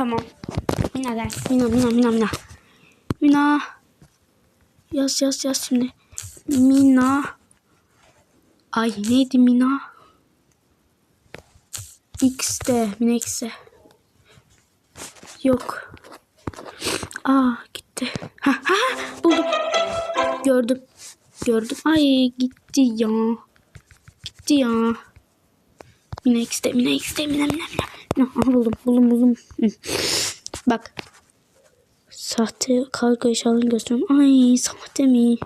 Tamam. Mina dersin. Mina Mina Mina Mina. Mina. Yaz yaz yaz şimdi. Mina. Ay neydi Mina? X'de. Mina X'de. Yok. Aa gitti. Ha ha buldum. Gördüm. Gördüm. Ay gitti ya. Gitti ya. Mina X'de. Mina X'de. Mina Mina Mina. Aha buldum. Buldum buldum. Bak. Sahte kargo eşyalarını gösteriyorum. Ay sahte mi?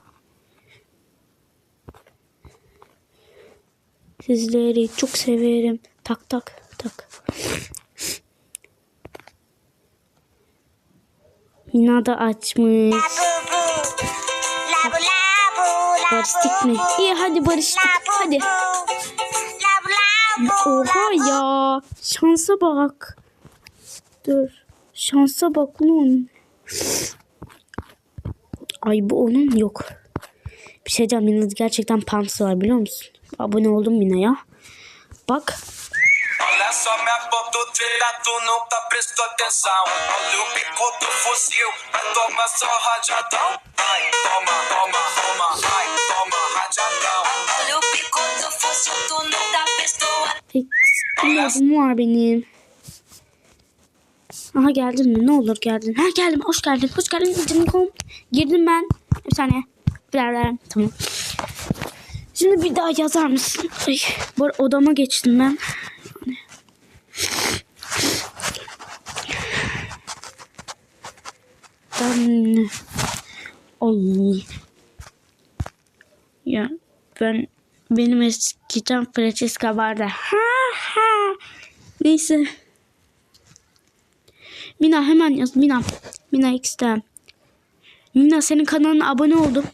Sizleri çok severim. Tak tak tak. Mina da açmış. Barıştık mı? İyi hadi barıştık. Hadi. Oha ya. Şansa bak. Dur. Şansa bak lan. Ay bu onun yok. Bir şey diyeceğim. Mina'da gerçekten pamsı var biliyor musun? Abone oldum Mina'ya. Bak. Só minha foto treta, tu nunca prestou atenção. Olha o bico do fuzil, vai só rajadão. Ai, toma, toma, toma, ai, toma, rajadão. Olha o bico do fuzil, tu nunca Bilmiyordum var benim. Aha geldin mi? Ne olur geldin. Ha geldim. Hoş geldin. Hoş geldin. Kom. Girdim ben. Bir saniye. Birer Tamam. Şimdi bir daha yazar mısın? Ay, bu odama geçtim ben. Ben... Ay. Ya ben benim eskiden Francesca vardı. Ha ha. Neyse. Mina hemen yaz. Mina. Mina X'ten. Mina senin kanalına abone oldum.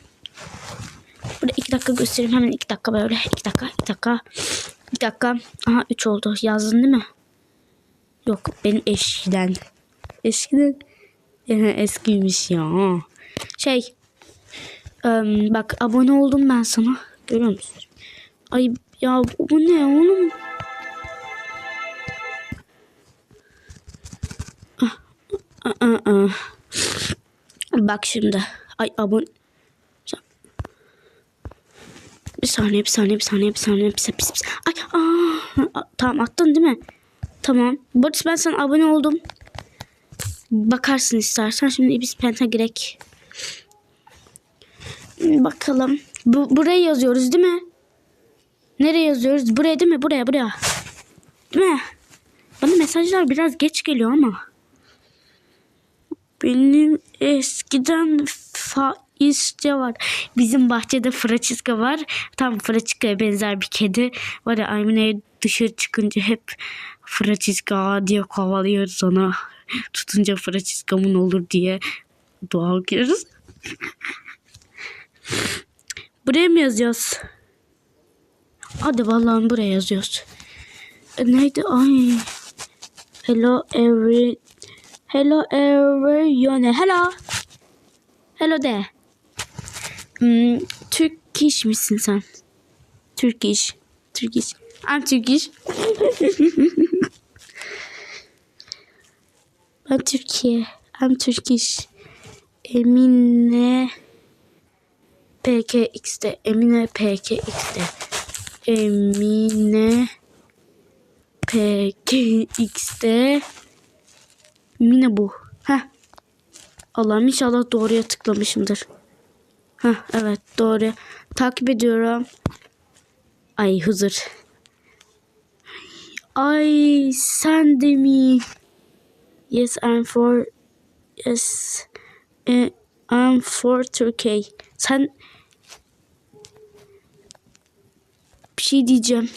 Burada iki dakika göstereyim. Hemen iki dakika böyle. iki dakika. iki dakika. iki dakika. Aha üç oldu. Yazdın değil mi? Yok benim eskiden. Eskiden. Eskiymiş ya. Şey. bak abone oldum ben sana. Görüyor musun? Ay ya bu, ne oğlum? Ah, ah, ah, ah. Bak şimdi. Ay abone. Bir saniye, bir saniye, bir saniye, bir saniye, bir saniye, bir saniye. Ay, aa, tamam attın değil mi? Tamam. Barış ben sana abone oldum. Bakarsın istersen. Şimdi biz penta girek. Bakalım. Bu, buraya yazıyoruz değil mi? Nereye yazıyoruz? Buraya değil mi? Buraya, buraya. Değil mi? Bana mesajlar biraz geç geliyor ama. Benim eskiden faizce var. Bizim bahçede Fraçiska var. Tam Fraçiska'ya benzer bir kedi. Var ya Aymine'ye dışarı çıkınca hep Fraçiska diye kovalıyoruz ona. Tutunca Fraçiska'mın olur diye dua okuyoruz. Buraya mı yazıyoruz? Hadi vallahi buraya yazıyoruz. E, neydi? Ay. Hello every Hello everyone. Hello. Hello de. Hmm, Turkish misin sen? Turkish. Turkish. I'm Turkish. ben Türkiye. I'm Turkish. Emine PKX'de. Emine PKX'de. Emine PKX'de. Mine bu. Heh. Allah'ım inşallah doğruya tıklamışımdır. Heh, evet doğru. Takip ediyorum. Ay Hızır. Ay sen de mi? Yes I'm for Yes eh, I'm for Turkey. Sen bir şey diyeceğim.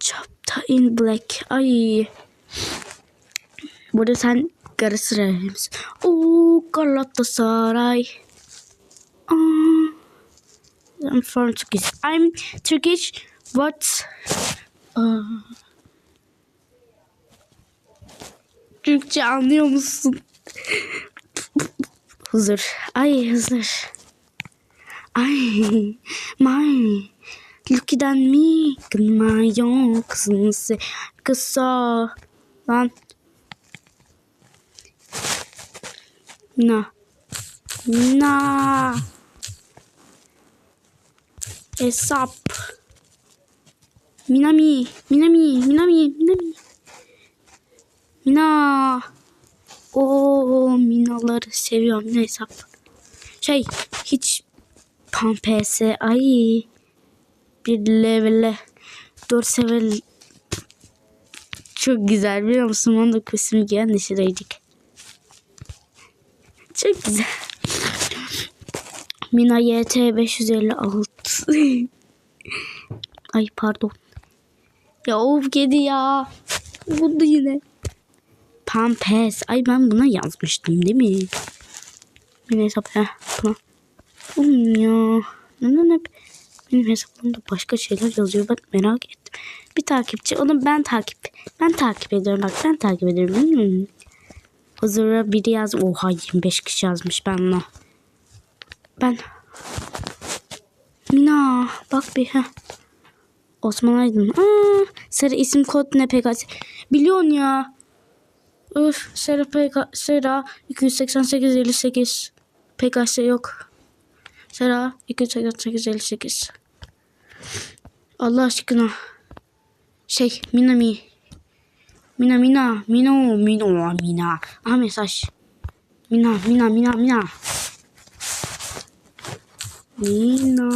Chapter in black. Ay. Burada sen Galatasaray misin? Oo Galatasaray. Aa, I'm from Turkish. I'm Turkish. What? Aa. Türkçe anlıyor musun? Huzur. Ay Huzur. Ay. My. At me. Kınma. Kızınsı. Kısa. Lan. Mina. Mina. Hesap. Minami. Minami. Minami. Minami. Mina. O minaları seviyorum. Ne hesap? Şey hiç pampese ay bir levele dört sevel çok güzel biliyor musun? Onu da kostümü giyen neşedeydik. Çok güzel. Mina YT 556. Ay pardon. Ya of kedi ya. Buldu yine. Pampes. Ay ben buna yazmıştım değil mi? Benim hesap heh, buna. Oğlum ya. Neden hep benim hesaplarımda başka şeyler yazıyor ben merak ettim. Bir takipçi onu ben takip ben takip ediyorum bak ben takip ediyorum. Hmm. Huzura biri yaz. Oha 25 kişi yazmış ben ona. Ben Mina bak bir ha. Osman Aydın. Aa, Sera isim kod ne PKS? Biliyorsun ya. Öf Sera PK Sera 288 58. PKS yok. Sera 288 58. Allah aşkına. Şey Minami. Mina Mina. Mino Mino Mina. Aha mesaj. Mina Mina Mina Mina. Mina.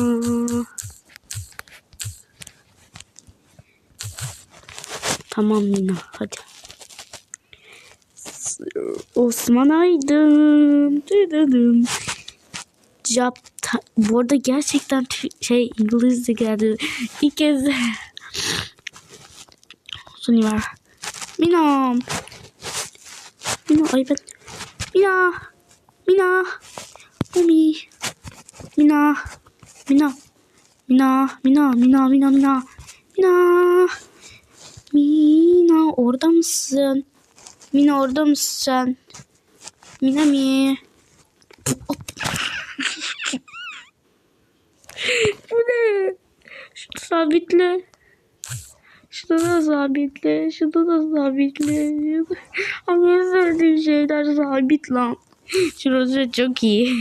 Tamam Mina hadi. Osman Aydın. Dıdıdım. Jap ta- bu arada gerçekten şey İngilizce geldi. İlk kez Suni var. Mina. Mina ay ben. Mina. Mina. Mami. Mina. Mina. Mina. Mina. Mina. Mina. Mina. Mina. Mina orada mısın? Mina orada mısın? Mina mi? Bu ne? Şunu sabitle. Şunu da sabitle. Şunu da sabitle. Ama en sevdiğim şeyler sabit lan. Şurası çok iyi.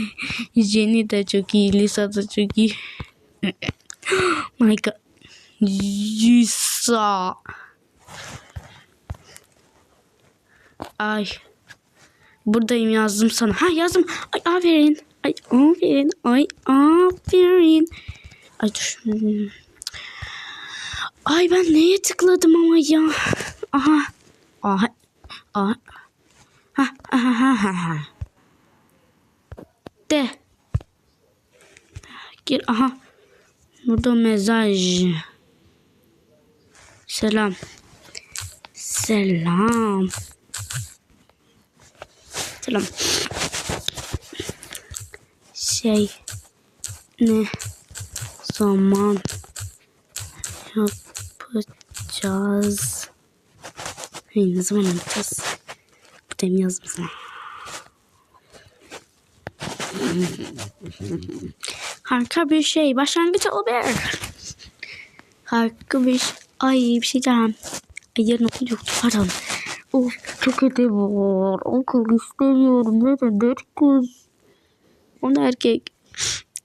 Jenny de çok iyi. Lisa da çok iyi. My God. Lisa. Ay. Buradayım yazdım sana. Ha yazdım. Ay aferin. Ay aferin. Ay aferin. Ay dur. Ay ben neye tıkladım ama ya. Aha. Aha. Aha. Ha ha ha ha ha. De. Gir aha. Burada mesaj. Selam. Selam. Selam. Şey ne zaman yapacağız? Hey, ne zaman yapacağız? Bu mı yazdım sana? Harika bir şey. Başlangıç olabilir. Harika bir şey. Ay bir şey diyeceğim. Ay yarın okul yoktu pardon. Of çok ödev var. Okul istemiyorum. Nedendir kız? O da erkek.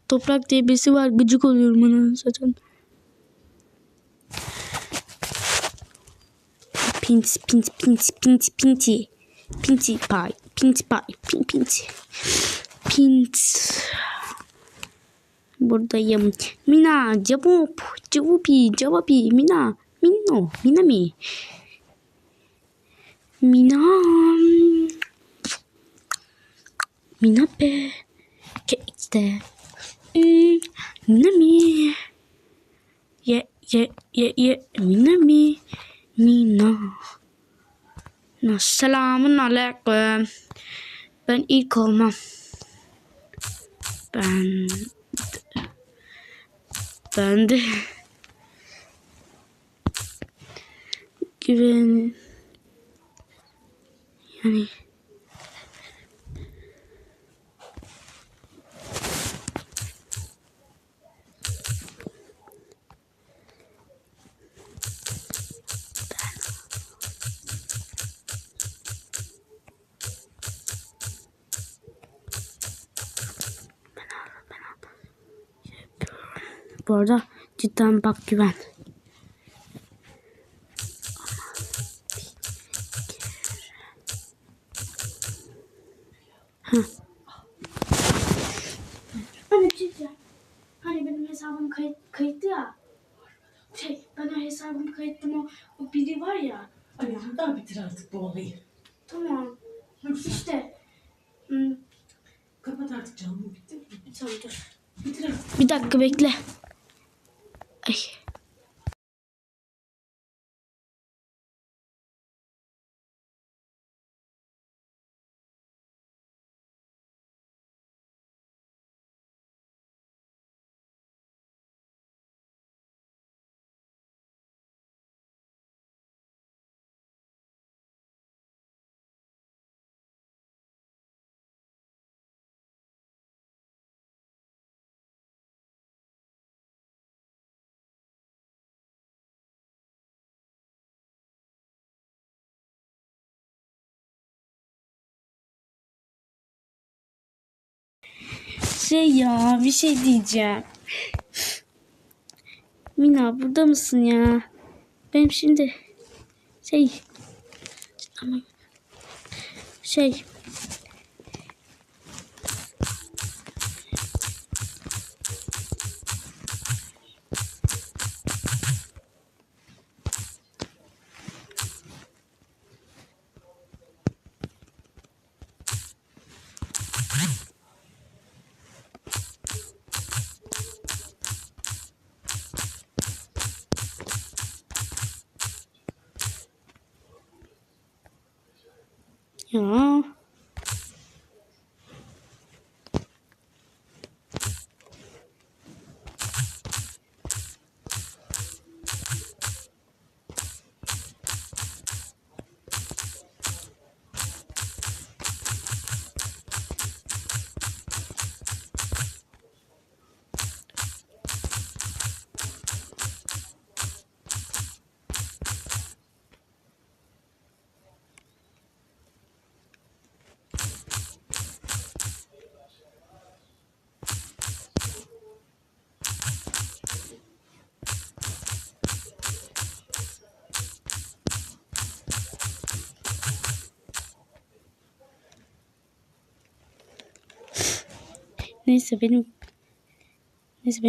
Toprak diye birisi var. Gıcık oluyorum ona zaten. Pint, pint, pint, pint, pinti. Pinti pie. Pinti pie. Pint, pinti. Pint. Buradayım. Mina, cevap, cevabi, cevabi, Mina, Minno, Minami. Mina. Mina be. Kekte. Hmm, Minami. Ye, ye, ye, ye, Minami. Mina. Na, selamun aleyküm. Ben ilk olmam. Ben ben de güven yani bu arada. Cidden bak güven. Hani bir şey. Hani benim hesabım kayıt, kayıtlı ya. Şey ben o hesabımı kayıttım o, o biri var ya. Anneciğim daha bitir artık bu olayı. Tamam. İşte. Hmm, Kapat artık canım. Bitti mi? tamam dur. Bitir artık. Bir dakika bekle. Ay. Şey ya bir şey diyeceğim. Mina burada mısın ya? Benim şimdi şey ama şey ya neyse benim neyse benim